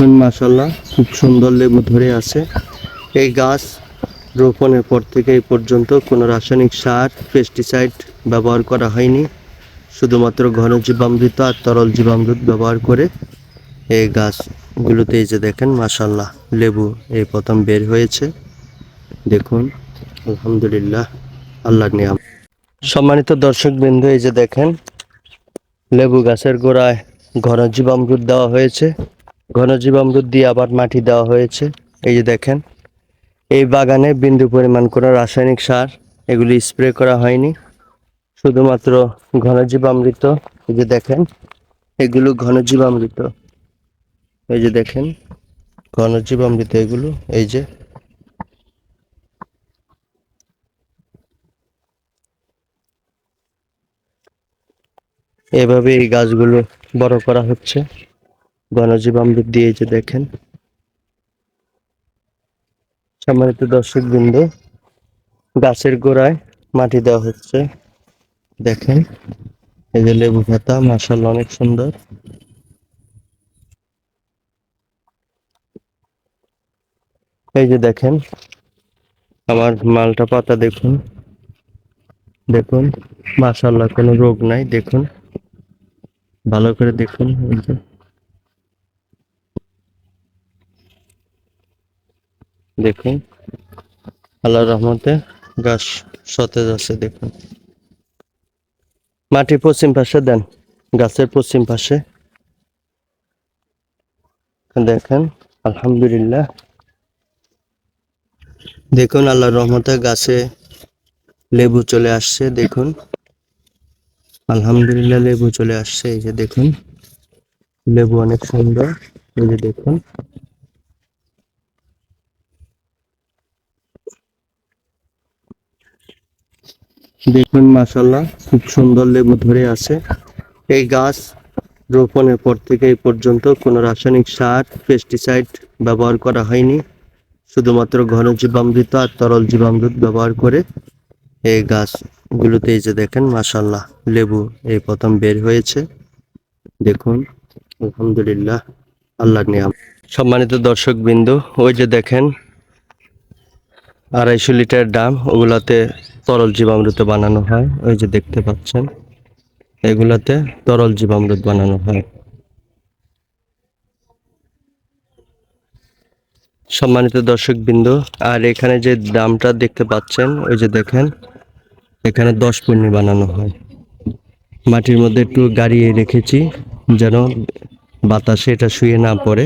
মাসাল্লাহ খুব সুন্দর লেবু ধরে আছে। এই গাছ রোপণের পর থেকে এই পর্যন্ত কোনো রাসায়নিক সার পেস্টিসাইড ব্যবহার করা হয়নি। শুধুমাত্র ঘন জীবামৃত আর তরল জীবামৃত ব্যবহার করে এই গাছগুলোতে এই যে দেখেন মাসাল্লাহ লেবু এই প্রথম বের হয়েছে। দেখুন, আলহামদুলিল্লাহ, আল্লাহর নিয়াম সম্মানিত দর্শক বিন্দু এই যে দেখেন, লেবু গাছের গোড়ায় ঘন জীবামৃত দেওয়া হয়েছে। ঘন জীবামৃত দিয়ে আবার মাটি দেওয়া হয়েছে। এই যে দেখেন, এই বাগানে বিন্দু পরিমাণ কোনো রাসায়নিক সার এগুলি স্প্রে করা হয়নি। শুধুমাত্র ঘন জীবামৃত এই যে দেখেন, এগুলো ঘন জীবামৃত এই যে দেখেন ঘন জীবামৃত এগুলো, এই যে। এভাবে এই গাছগুলো বড় করা হচ্ছে। ঘনজীবামৃত দিয়ে এই যে দেখেন। সম্মানিত দর্শক বৃন্দ গাছের গোড়ায় মাটি দেওয়া হচ্ছে, দেখেন। এই যে লেবু পাতা মাসাল্লাহ অনেক সুন্দর। এই যে দেখেন, আমার মালটা পাতা, দেখুন। দেখুন মাশাল্লাহ কোনো রোগ নাই, দেখুন। ভালো করে দেখুন, এই যে। দেখুন। আল্লাহ রহমতে গাছ সতেজ আছে, দেখুন। মাটি পশ্চিম পাশে, দেন গাছের পশ্চিম পাশে। দেখেন, আলহামদুলিল্লাহ। দেখুন আল্লাহ রহমতে গাছে লেবু চলে আসছে, দেখুন। আলহামদুলিল্লাহ, লেবু চলে আসছে, এই যে দেখুন। লেবু অনেক সুন্দর, এই যে দেখুন। দেখুন মাসাল্লাহ খুব সুন্দর লেবু ধরে আছে। এই গাছ রোপণের পর থেকে এই পর্যন্ত কোনো রাসায়নিক সার পেস্টিসাইড ব্যবহার করা হয়নি। শুধুমাত্র ঘন জীবামৃত আর তরল জীবামৃত ব্যবহার করে এই গাছগুলোতে এই যে দেখেন মাসাল্লাহ লেবু এই প্রথম বের হয়েছে। দেখুন, আলহামদুলিল্লাহ, আল্লাহর নিয়াম সম্মানিত দর্শক বিন্দু ওই যে দেখেন, আড়াইশো লিটার ডাম ওগুলাতে তরল জীবামৃত বানানো হয়, ওই যে দেখতে পাচ্ছেন। এগুলাতে তরল জীবামৃত বানানো হয়। সম্মানিত দর্শক বিন্দু আর এখানে যে দামটা দেখতে পাচ্ছেন, ওই যে দেখেন, এখানে দশ পণ্য বানানো হয়। মাটির মধ্যে একটু গাড়িয়ে রেখেছি, যেন বাতাসে এটা শুয়ে না পড়ে।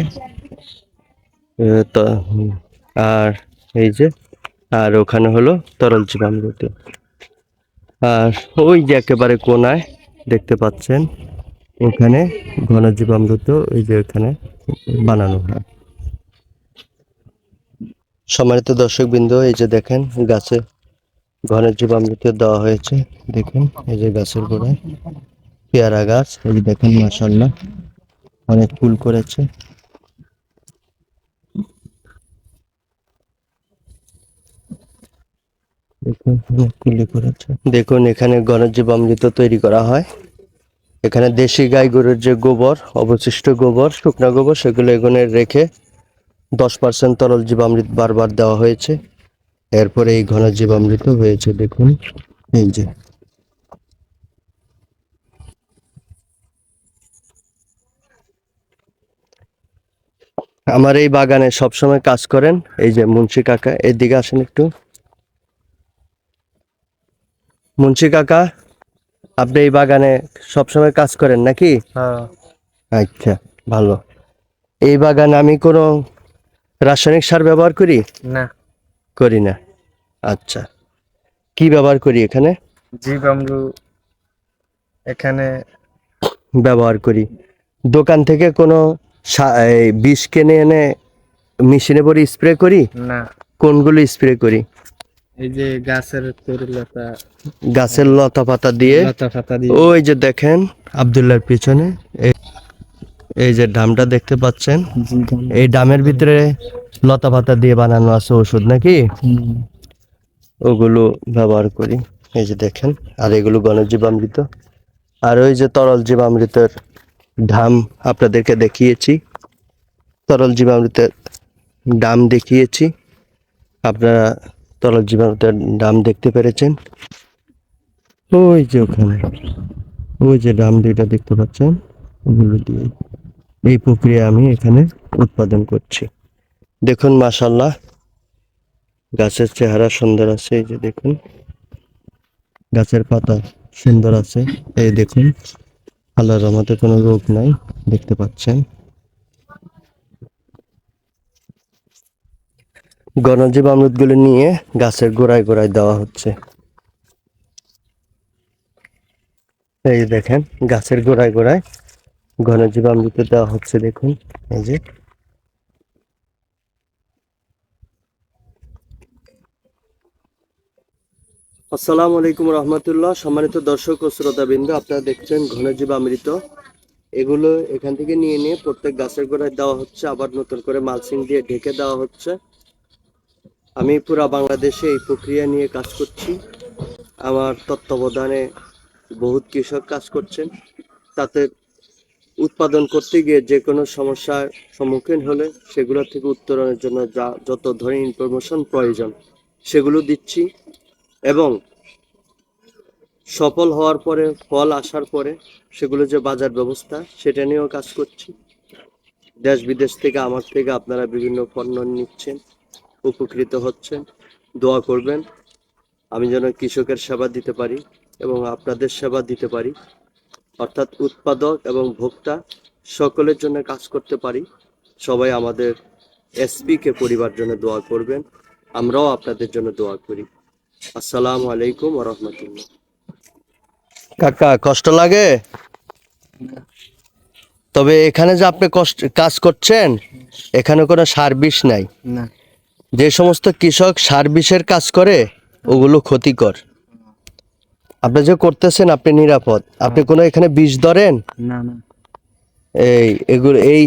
আর এই যে আর ওখানে হলো তরল জীবামৃত আর ওই যে একেবারে কোনায় দেখতে পাচ্ছেন, ওখানে ঘন জীবামৃত ওই যে এখানে বানানো হয়। সম্মানিত দর্শক বিন্দু এই যে দেখেন গাছে ঘনের জীবামৃত দেওয়া হয়েছে। দেখুন, এই যে গাছের গোড়ায় পেয়ারা গাছ, এই যে দেখেন মাসাল্লাহ অনেক ফুল করেছে। দেখুন এখানে ঘনের জীবামৃত তৈরি করা হয়। এখানে দেশি গাই গরুর যে গোবর, অবশিষ্ট গোবর, শুকনো গোবর, সেগুলো এখানে রেখে দশ পার্সেন্ট তরল জীবামৃত বারবার দেওয়া হয়েছে। এরপরে এই ঘন জীবামৃত হয়েছে, দেখুন, এই যে। আমার এই বাগানে সবসময় কাজ করেন, এই যে মুন্সি কাকা। এদিকে আসেন একটু। মুন্সি কাকা আপনি এই বাগানে সবসময় কাজ করেন নাকি? হ্যাঁ। আচ্ছা ভালো। এই বাগান আমি কোনো রাসায়নিক সার ব্যবহার করি? না। করি না। আচ্ছা। কি ব্যবহার করি এখানে? জীবামৃ এখানে ব্যবহার করি। দোকান থেকে কোনো বিষ কিনে এনে মেশিনে পরে স্প্রে করি? না। কোনগুলো স্প্রে করি? এই যে গাছের লতা। পাতা দিয়ে। লতা ফাতা দিয়ে। ওই যে দেখেন আবদুল্লার পিছনে। এই- যে ডামটা দেখতে পাচ্ছেন? এই ডামের ভিতরে লতা পাতা দিয়ে বানানো আছে ওষুধ নাকি? ওগুলো ব্যবহার করি। এই যে দেখেন আর এগুলো গণজীবামৃত আর ওই যে তরল জীবামৃতের ধাম আপনাদেরকে দেখিয়েছি। তরল জীবামৃতের ডাম দেখিয়েছি। আপনারা তরল জীবামৃতের দাম দেখতে পেরেছেন। ওই যে ওখানে, ওই যে ডাম দুইটা দেখতে পাচ্ছেন, ওগুলো দিয়ে এই প্রক্রিয়া আমি এখানে উৎপাদন করছি। দেখুন মাশাল্লাহ গাছের চেহারা সুন্দর আছে, এই যে দেখুন। গাছের পাতা সুন্দর আছে, এই দেখুন। আল্লাহর রহমতে কোনো রোগ নাই, দেখতে পাচ্ছেন। গণজীব আমৃতগুলো নিয়ে গাছের গোড়ায় গোড়ায় দেওয়া হচ্ছে। এই দেখেন, গাছের গোড়ায় গোড়ায় ঘনজীব আমৃত দেওয়া হচ্ছে, দেখুন, এই যে। আসসালামু আলাইকুম রহমতুল্লাহ, সম্মানিত দর্শক ও শ্রোতাবৃন্দ, আপনারা দেখছেন ঘনজীব আমৃত। এগুলো এখান থেকে নিয়ে নিয়ে প্রত্যেক গাছের গোড়ায় দেওয়া হচ্ছে, আবার নতুন করে মালসিং দিয়ে ঢেকে দেওয়া হচ্ছে। আমি পুরা বাংলাদেশে এই প্রক্রিয়া নিয়ে কাজ করছি। আমার তত্ত্বাবধানে বহুত কৃষক কাজ করছেন। তাতে উৎপাদন করতে গিয়ে যে কোনো সমস্যার সম্মুখীন হলে সেগুলো থেকে উত্তরণের জন্য যা যত ধরনের ইনফরমেশন প্রয়োজন, সেগুলো দিচ্ছি। এবং সফল হওয়ার পরে, ফল আসার পরে সেগুলো যে বাজার ব্যবস্থা, সেটা নিয়েও কাজ করছি। দেশ বিদেশ থেকে, আমার থেকে আপনারা বিভিন্ন পণ্য নিচ্ছেন। উপকৃত হচ্ছেন। দোয়া করবেন আমি যেন কৃষকের সেবা দিতে পারি এবং আপনাদের সেবা দিতে পারি। অর্থাৎ উৎপাদক এবং ভোক্তা সকলের জন্য কাজ করতে পারি। সবাই আমাদের এসপি কে পরিবার জন্য দোয়া করবেন আমরাও আপনাদের জন্য দোয়া করি। আসসালামু আলাইকুম রহমতুল্লাহ। কাকা কষ্ট লাগে? তবে এখানে যে আপনি কষ্ট কাজ করছেন এখানে কোনো সার্ভিস নাই। না। যে সমস্ত কৃষক সার্ভিসের কাজ করে ওগুলো ক্ষতিকর। আপনি যে করতেছেন আপনি নিরাপদ। আপনি কোনো এখানে বিষ ধরেন? না না। এই এগুলো এই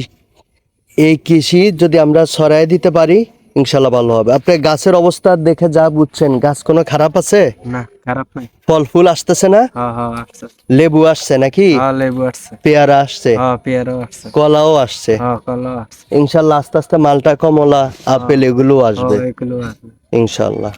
এই কৃষি যদি আমরা সরাই দিতে পারি ইনশাল্লাহ ভালো হবে। আপনি গাছের অবস্থা দেখে যা বুঝছেন গাছ কোনো খারাপ আছে? না খারাপ নাই। ফল ফুল আসতেছে না? লেবু আসছে নাকি? লেবু আসছে। পেয়ারা আসছে। কলাও আসছে। ইনশাল্লাহ আস্তে আস্তে মালটা কমলা আপেল এগুলো আসবে। ইনশাল্লাহ